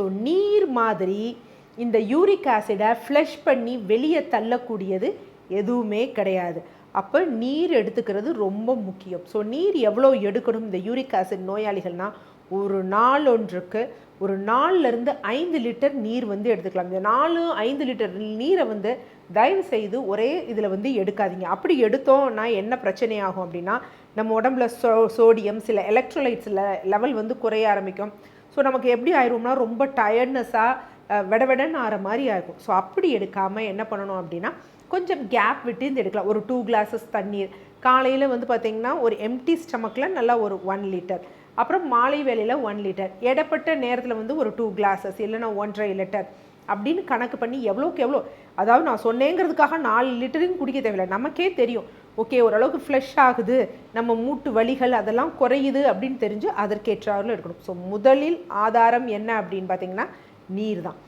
So நீர் மாதிரி இந்த யூரிக் ஆசிடை ஃப்ளஷ் பண்ணி வெளியே தள்ளக்கூடியது எதுவுமே கிடையாது. அப்போ நீர் எடுத்துக்கிறது ரொம்ப முக்கியம். ஸோ நீர் எவ்வளோ எடுக்கணும் இந்த யூரிக் ஆசிட் நோயாளிகள்னால் ஒரு நாள் ஒன்றுக்கு ஒரு நாலுலேருந்து ஐந்து லிட்டர் நீர் வந்து எடுத்துக்கலாம். இந்த நாலு ஐந்து லிட்டர் நீரை வந்து தயவு செய்து ஒரே இதில் வந்து எடுக்காதீங்க. அப்படி எடுத்தோம்னா என்ன பிரச்சனை ஆகும் அப்படின்னா நம்ம உடம்புல சோ சோடியம் சில எலக்ட்ரோலைட்ஸில் லெவல் வந்து குறைய ஆரம்பிக்கும். ஸோ நமக்கு எப்படி ஆயிரும்னா ரொம்ப டயர்ட்னஸாக விடவிடன்னு ஆகிற மாதிரி ஆகும் ஸோ அப்படி எடுக்காமல் என்ன பண்ணணும் அப்படின்னா கொஞ்சம் கேப் விட்டு இந்த எடுக்கலாம். ஒரு டூ கிளாஸஸ் தண்ணீர். காலையில் வந்து பார்த்திங்கன்னா ஒரு எம்டி ஸ்டமக்கில் நல்லா ஒரு ஒன் லிட்டர் அப்புறம் மாலை வேலையில் ஒன் லிட்டர் இடப்பட்ட நேரத்தில் வந்து ஒரு டூ கிளாஸஸ் இல்லைன்னா ஒன்றரை லிட்டர் அப்படின்னு கணக்கு பண்ணி எவ்வளோக்கு எவ்வளோ அதாவது நான் சொன்னேங்கிறதுக்காக நாலு லிட்டரும் குடிக்க தேவையில்லை. நமக்கே தெரியும். ஓகே ஓரளவுக்கு ஃப்ளஷ் ஆகுது நம்ம மூட்டு வலிகள் அதெல்லாம் குறையுது அப்படின்னு தெரிஞ்சு அதற்கேற்றாரில் எடுக்கணும் ஸோ முதலில் ஆதாரம் என்ன அப்படின்னு பார்த்தீங்கன்னா நீர் தான்